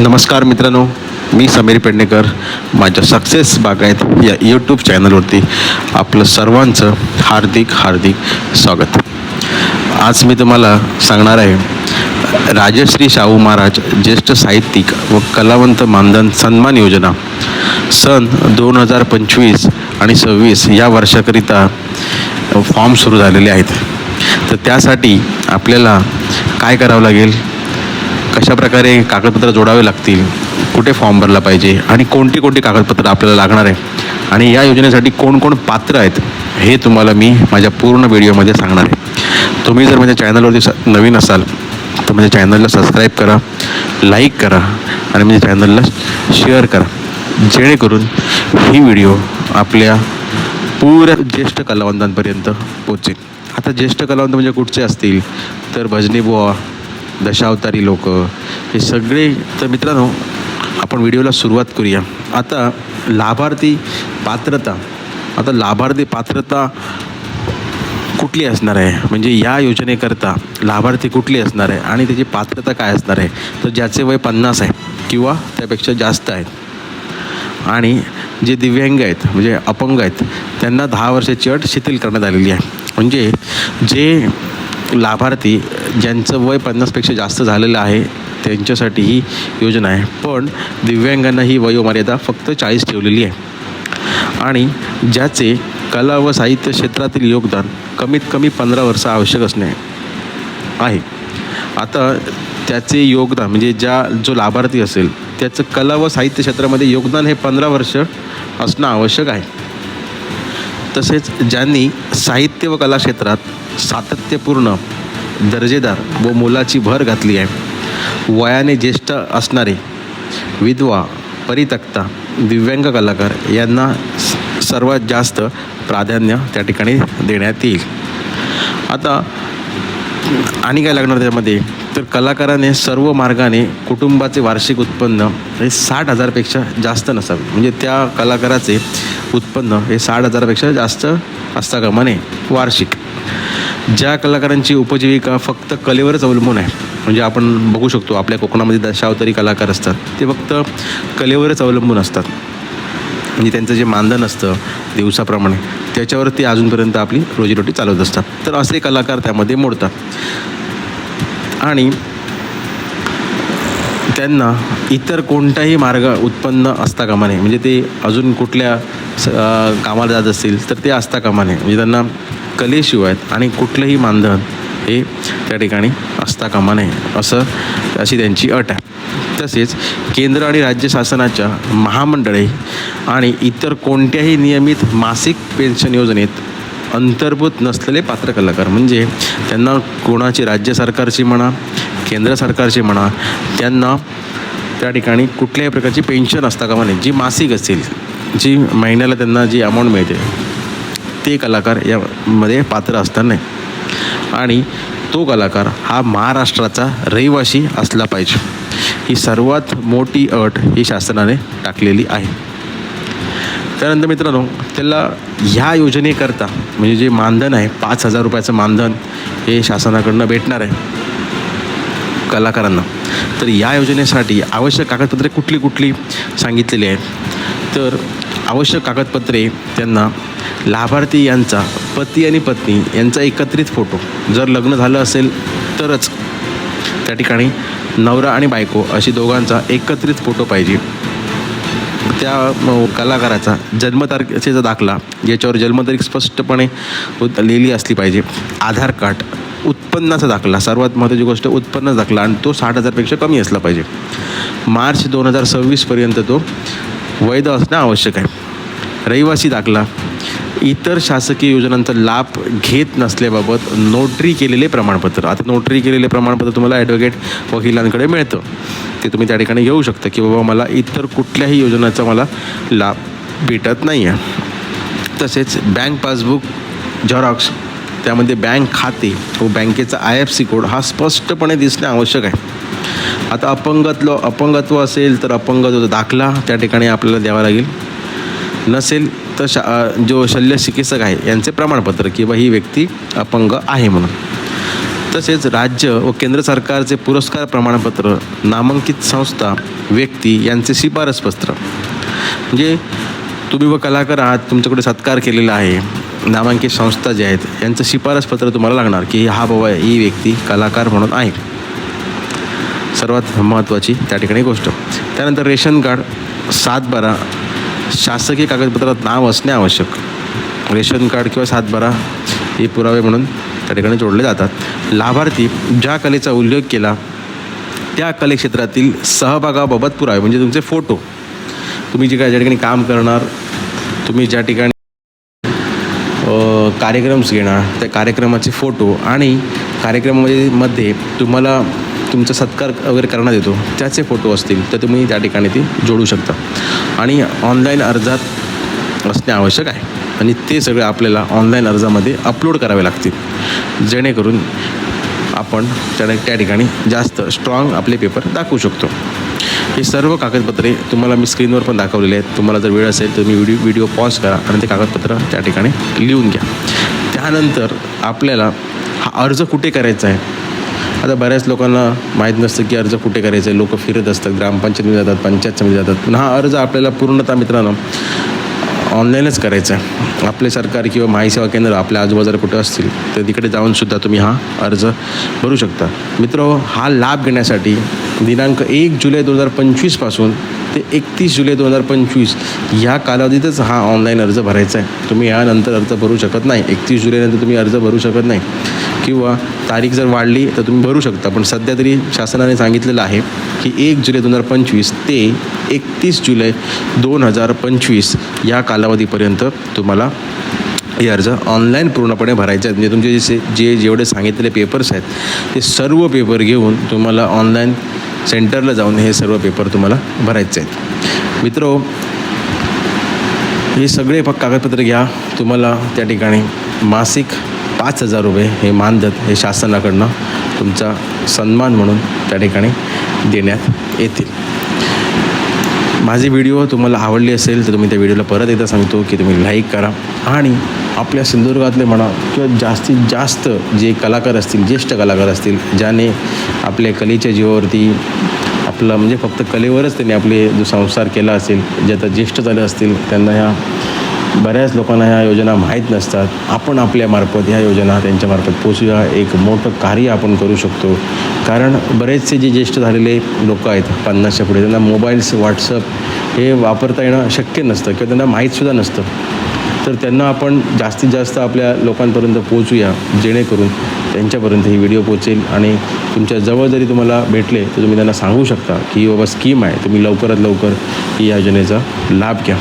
नमस्कार मित्रांनो मी समीर पेडणेकर. माझ्या सक्सेस बागायत या यूट्यूब चॅनलवरती आपलं सर्वांचं हार्दिक हार्दिक स्वागत. आज मी तुम्हाला सांगणार आहे राजश्री शाहू महाराज ज्येष्ठ साहित्यिक व कलावंत मानधन सन्मान योजना. सन दोन हजार पंचवीस आणि सव्वीस या वर्षाकरिता फॉर्म सुरू झालेले आहेत. तर त्यासाठी आपल्याला काय करावं लागेल? कशाप्रकारे कागदपत्र जोडावे लागतील? कुठे फॉर्म भरला पाहिजे? आणि कोणती कोणती कागदपत्र आपल्याला लागणार आहे? आणि या योजनेसाठी कोण कोण पात्र आहेत? हे तुम्हाला मी माझ्या पूर्ण व्हिडिओमध्ये सांगणार आहे. तुम्ही जर माझ्या चॅनलवरती स नवीन असाल तर माझ्या चॅनलला सबस्क्राईब करा लाईक करा आणि माझ्या चॅनलला शेअर करा. जेणेकरून ही व्हिडिओ आपल्या पुऱ्या ज्येष्ठ कलावंतांपर्यंत पोचेल आता ज्येष्ठ कलावंत म्हणजे कुठचे असतील? तर भजनी बुवा दशावतारी लोक हे सगळे तर मित्रांनो आपण व्हिडिओला सुरुवात करूया. आता लाभार्थी पात्रता. आता लाभार्थी पात्रता कुठली असणार आहे? म्हणजे या योजनेकरता लाभार्थी कुठली असणार आहे? आणि त्याची पात्रता काय असणार आहे? तर ज्याचे वय पन्नास आहे किंवा त्यापेक्षा जास्त आहेत. आणि जे दिव्यांग आहेत म्हणजे अपंग आहेत त्यांना दहा वर्षाची अट शिथिल करण्यात आलेली आहे. म्हणजे जे लाभार्थी ज्यांचं वय पन्नासपेक्षा जास्त झालेलं आहे त्यांच्यासाठी ही योजना आहे. पण दिव्यांगांना ही वयोमर्यादा फक्त चाळीस ठेवलेली आहे. आणि ज्याचे कला व साहित्य क्षेत्रातील योगदान कमीत कमी पंधरा वर्ष आवश्यक असणे आहे. आता त्याचे योगदान म्हणजे ज्या जो लाभार्थी असेल त्याचं कला व साहित्य क्षेत्रामध्ये योगदान हे पंधरा वर्ष असणं आवश्यक आहे. तसेच ज्यांनी साहित्य व कला क्षेत्रात सातत्यपूर्ण दर्जेदार व मोलाची भर घातली आहे. वयाने ज्येष्ठ असणारे विधवा परितक्ता दिव्यांग कलाकार यांना स- सर्वात जास्त प्राधान्य त्या ठिकाणी देण्यात येईल. आता आणि काय लागणार त्यामध्ये? तर कलाकाराने सर्व मार्गाने कुटुंबाचे वार्षिक उत्पन्न हे साठ हजारपेक्षा जास्त नसावे. म्हणजे त्या कलाकाराचे उत्पन्न हे साठ हजारापेक्षा जास्त असता कामा नये वार्षिक. ज्या कलाकारांची उपजीविका फक्त कलेवरच अवलंबून आहे म्हणजे आपण बघू शकतो आपल्या कोकणामध्ये दशावतारी कलाकार असतात ते फक्त कलेवरच अवलंबून असतात. म्हणजे त्यांचं जे मानधन असतं दिवसाप्रमाणे त्याच्यावर ते अजूनपर्यंत आपली रोजीरोटी चालवत असतात. तर असे कलाकार त्यामध्ये मोडतात. आणि त्यांना इतर कोणताही मार्ग उत्पन्न असता कामा नये. म्हणजे ते अजून कुठल्या स- कामाला जात असतील तर ते असता कामा नये. म्हणजे त्यांना कलेशिवाय आणि कुठलंही मानधन हे त्या ठिकाणी असता कामा नये असं अशी त्यांची अट आहे. तसेच केंद्र आणि राज्य शासनाच्या महामंडळे आणि इतर कोणत्याही नियमित मासिक पेन्शन योजनेत अंतर्भूत नसलेले पात्र कलाकार. म्हणजे त्यांना कोणाची राज्य सरकारची म्हणा केंद्र सरकारची म्हणा त्यांना त्या ठिकाणी कुठल्याही प्रकारची पेन्शन असता कामा नाही जी मासिक असेल जी महिन्याला त्यांना जी अमाऊंट मिळते ते कलाकार यामध्ये पात्र असणार नाही आणि तो कलाकार हा महाराष्ट्राचा रहिवासी असला पाहिजे. ही सर्वात मोठी अट ही शासनाने टाकलेली आहे. त्यानंतर मित्रांनो त्याला ह्या योजनेकरता म्हणजे जे मानधन आहे पाच हजार रुपयाचं मानधन हे शासनाकडनं भेटणार आहे कलाकारांना. तर या योजनेसाठी आवश्यक कागदपत्रे कुठली कुठली सांगितलेली आहेत? तर आवश्यक कागदपत्रे त्यांना लाभार्थी यांचा पती आणि पत्नी यांचा एकत्रित फोटो. जर लग्न झालं असेल तरच त्या ठिकाणी नवरा आणि बायको अशी दोघांचा एकत्रित फोटो पाहिजे. त्या कलाकाराचा जन्मतारखेचा दाखला याच्यावर जन्मतारीख स्पष्टपणे लिहिली असली पाहिजे. आधार कार्ड उत्पन्नाचा दाखला सर्वात महत्त्वाची गोष्ट उत्पन्न दाखला आणि तो साठ हजारपेक्षा कमी असला पाहिजे. मार्च दोन हजार सव्वीसपर्यंत तो वैध असणं आवश्यक आहे. रहिवासी दाखला इतर शासकीय योजनांचा लाभ घेत नसल्याबाबत नोटरी केलेले प्रमाणपत्र. आता नोटरी केलेले प्रमाणपत्र तुम्हाला ॲडव्होकेट वकिलांकडे मिळतं. ते तुम्ही त्या ठिकाणी घेऊ शकता की बाबा मला इतर कुठल्याही योजनाचा मला लाभ भेटत नाही आहे तसेच बँक पासबुक झेरॉक्स त्यामध्ये बँक खाते व बँकेचा आय एफ सी कोड हा स्पष्टपणे दिसणे आवश्यक आहे. आता अपंगत्व अपंगत्व असेल तर अपंगत्व दाखला त्या ठिकाणी आपल्याला द्यावा लागेल. नसेल तर शा जो शल्य चिकित्सक आहे यांचे प्रमाणपत्र किंवा ही व्यक्ती अपंग आहे म्हणून. तसेच राज्य व केंद्र सरकारचे पुरस्कार प्रमाणपत्र नामांकित संस्था व्यक्ती यांचे शिफारसपत्र म्हणजे तुम्ही व कलाकार आहात तुमच्याकडे सत्कार केलेला आहे नामांकित संस्था ज्या आहेत यांचं शिफारसपत्र तुम्हाला लागणार की हा बाबा ही व्यक्ती कलाकार म्हणून आहे. सर्वात महत्त्वाची त्या ठिकाणी गोष्ट. त्यानंतर रेशन कार्ड सातबारा शासकीय कागदपत्रात नाव असणे आवश्यक. रेशन कार्ड किंवा सातबारा हे पुरावे म्हणून त्या ठिकाणी जोडले जातात. लाभार्थी ज्या कलेचा उल्लेख केला त्या कलेक्षेत्रातील सहभागाबाबत पुरावे म्हणजे तुमचे फोटो. तुम्ही जे काय ज्या ठिकाणी काम करणार तुम्ही ज्या ठिकाणी कार्यक्रम्स घेणार त्या कार्यक्रमाचे फोटो आणि कार्यक्रमामध्ये मध्ये तुम्हाला तुमचा सत्कार वगैरे करण्यात येतो. त्याचे फोटो असतील तर तुम्ही त्या ठिकाणी ते जोडू शकता. आणि ऑनलाईन अर्जात असणे आवश्यक आहे. आणि ते सगळे आपल्याला ऑनलाईन अर्जामध्ये अपलोड करावे लागतील. जेणेकरून आपण त्या त्या ठिकाणी जास्त स्ट्रॉंग आपले पेपर दाखवू शकतो. हे सर्व कागदपत्रे तुम्हाला मी स्क्रीनवर पण दाखवलेले आहेत. तुम्हाला जर वेळ असेल तर मी व्हिडिओ व्हिडिओ पॉज करा आणि ते कागदपत्र त्या ठिकाणी लिहून घ्या. त्यानंतर आपल्याला हा अर्ज कुठे करायचा आहे? आता बऱ्याच लोकांना माहीत नसतं की अर्ज कुठे करायचे. आहे लोक फिरत असतात ग्रामपंचायतीमध्ये जातात पंचायत समिती जातात. पण हा अर्ज आपल्याला पूर्णतः मित्रांनो ऑनलाईनच करायचा आहे. आपले सरकार किंवा माहिती सेवा केंद्र आपल्या आजूबाजूला कुठं असतील तर तिकडे जाऊनसुद्धा तुम्ही हा अर्ज भरू शकता. मित्र हा लाभ घेण्यासाठी दिनांक एक जुलै दोन हजार पंचवीसपासून ते एकतीस जुलै दोन हजार पंचवीस ह्या कालावधीतच हा ऑनलाईन अर्ज भरायचा आहे. तुम्ही यानंतर अर्ज भरू शकत नाही. एकतीस जुलैनंतर तुम्ही अर्ज भरू शकत नाही. किंवा तारीख जर वाढली तर तुम्ही भरू शकता. पण सध्या तरी शासनाने सांगितलेलं आहे की एक जुलै दोन हजार पंचवीस ते एकतीस जुलै दोन हजार पंचवीस या कालावधीपर्यंत तुम्हाला हे अर्ज ऑनलाईन पूर्णपणे भरायचे आहेत. म्हणजे तुमचे जे जे जेवढे सांगितलेले पेपर्स आहेत ते सर्व पेपर घेऊन तुम्हाला ऑनलाईन सेंटरला जाऊन हे सर्व पेपर तुम्हाला भरायचे आहेत. मित्र हे सगळे फक्त कागदपत्र घ्या. तुम्हाला त्या ठिकाणी मासिक पाच हजार रुपये हे मानधन हे शासनाकडनं तुमचा सन्मान म्हणून त्या ठिकाणी देण्यात येतील. माझे व्हिडिओ तुम्हाला आवडले असेल तर तुम्ही त्या व्हिडिओला परत एकदा सांगतो की तुम्ही लाईक करा आणि आपल्या सिंधुदुर्गातले म्हणा किंवा जास्तीत जास्त जे कलाकार असतील ज्येष्ठ कलाकार असतील ज्याने आपल्या कलेच्या जीवावरती आपलं म्हणजे फक्त कलेवरच त्यांनी आपले जो संसार केला असेल जे आता ज्येष्ठ झाले असतील त्यांना ह्या बऱ्याच लोकांना ह्या योजना माहीत नसतात. आपण आपल्यामार्फत ह्या योजना त्यांच्यामार्फत पोचूया. एक मोठं कार्य आपण करू शकतो. कारण बरेचसे जे ज्येष्ठ झालेले लोक आहेत पन्नासच्या पुढे त्यांना मोबाईल्स व्हॉट्सअप हे वापरता येणं शक्य नसतं किंवा त्यांना माहीतसुद्धा नसतं. तर त्यांना आपण जास्तीत जास्त आपल्या लोकांपर्यंत पोचूया जेणेकरून त्यांच्यापर्यंत ही व्हिडिओ पोचेल आणि तुमच्या जवळ जरी तुम्हाला भेटले तर तुम्ही त्यांना सांगू शकता की ही बाबा स्कीम आहे. तुम्ही लवकरात लवकर ही या योजनेचा लाभ घ्या.